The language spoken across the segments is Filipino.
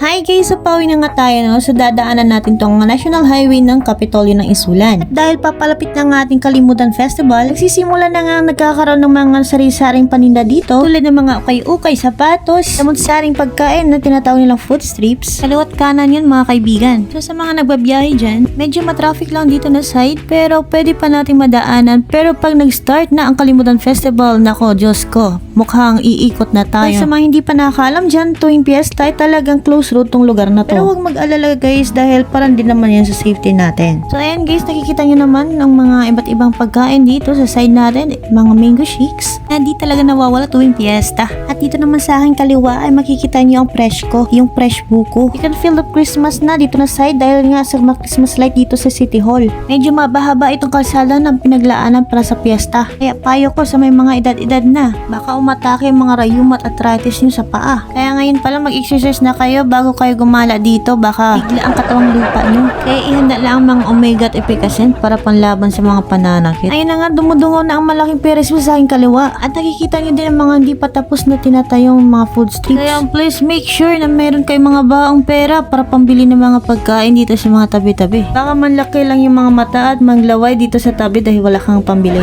Hi guys, so pauwi na nga tayo no. So dadaanan natin tong National Highway ng Kapitolyo ng Isulan. At dahil papalapit na nga ating Kalimutan Festival, nagsisimula na nga nagkakaroon ng mga sari-saring paninda dito tulad ng mga ukay-ukay, sapatos, samot-saring pagkain na tinatawag nilang food strips. Kaliwat kanan yun mga kaibigan. So sa mga nagbabiyahe dyan, medyo matraffic lang dito na side pero pwede pa nating madaanan. Pero pag nag-start na ang Kalimutan Festival, nako Diyos ko, mukhang iikot na tayo. Sa mga hindi pa nakakalam dyan, tuwing piyesta ay talagang close road tong lugar na to. Pero huwag mag-alala guys dahil parang din naman yan sa safety natin. So ayan guys, nakikita nyo naman ang mga iba't ibang pagkain dito sa side natin, mga mango shakes na di talaga nawawala tuwing piyesta. At dito naman sa aking kaliwa ay makikita nyo ang fresh ko, yung fresh buko. You can feel the Christmas na dito na side dahil nga sa mga Christmas light dito sa City Hall. Medyo mabahaba itong kalsada ng pinaglaanan para sa piyesta. Kaya payo ko sa may mga edad-edad na, baka umatake yung mga rayuma at arthritis nyo sa paa. Kaya ngayon pala mag-exercise na kayo bago kayo gumala dito, baka bigla ang katawang lupa nyo. Kaya ihanda lang ang mga omega at epicacent para panlaban sa mga pananakit. Ayun na nga, dumudungaw na ang malaking peres mo sa aking kaliwa. At nakikita nyo din ang mga hindi pa tapos na tinatayong mga food strips. Kaya please make sure na meron kayong mga baong pera para pambili ng mga pagkain dito sa mga tabi-tabi. Baka manlaki lang yung mga mata at manglaway dito sa tabi dahil wala kang pambili.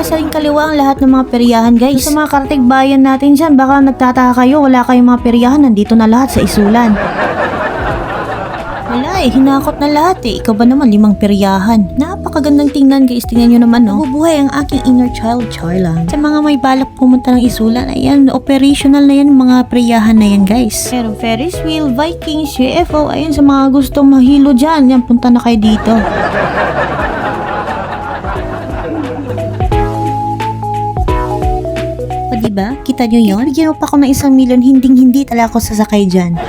Pala sa ring kaliwa ang lahat ng mga peryahan guys. Sa mga karatig bayan natin dyan, baka nagtataka kayo, wala kayong mga peryahan, nandito na lahat sa isulan. Wala eh, hinakot na lahat eh. Ikaw ba naman limang peryahan? Napakagandang tingnan guys, tingnan nyo naman no. Nabubuhay ang aking inner child, Charlang. Sa mga may balak pumunta ng isulan, ayan, operational na yan mga peryahan na yan guys. Pero Ferris wheel, Vikings, UFO, ayan sa mga gustong mahilo dyan, yan punta na kayo dito. O diba? Kita nyo yun? Bigyan mo pa ako ng isang milyon, hinding-hindi talaga ako sasakay dyan.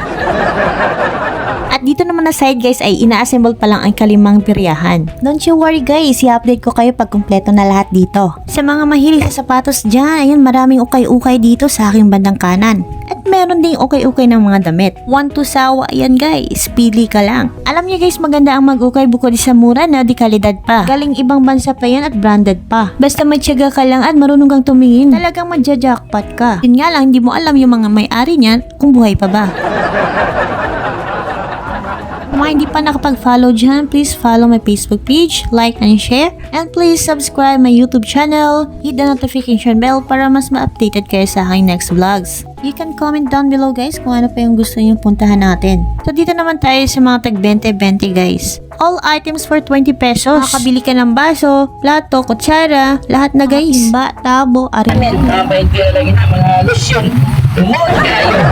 At dito naman na side guys ay ina-assemble pa lang ang kalimang piryahan. Don't you worry guys, i-update ko kayo pag kumpleto na lahat dito. Sa mga mahilig sa sapatos dyan, ayan maraming ukay-ukay dito sa aking bandang kanan. At meron ding ukay-ukay ng mga damit. One to sawa yan guys, pili ka lang. Alam niyo guys maganda ang mag-ukay bukod sa mura na di kalidad pa. Galing ibang bansa pa yan at branded pa. Basta may tiyaga ka lang at marunong kang tumingin, talagang madja-jackpot ka. Yun nga lang, hindi mo alam yung mga may-ari niyan kung buhay pa ba. Mga hindi pa nakapag-follow dyan, please follow my Facebook page, like and share. And please subscribe my YouTube channel, hit the notification bell para mas ma-updated kayo sa aking next vlogs. You can comment down below guys kung ano pa yung gusto nyo puntahan natin. So dito naman tayo sa mga tag 20-20 guys. All items for 20 pesos. Makakabili ka ng baso, plato, kutsara, lahat na guys. Timba, tabo, arin. Kapay kaya lagi na mga lusyon. Tumot kayo.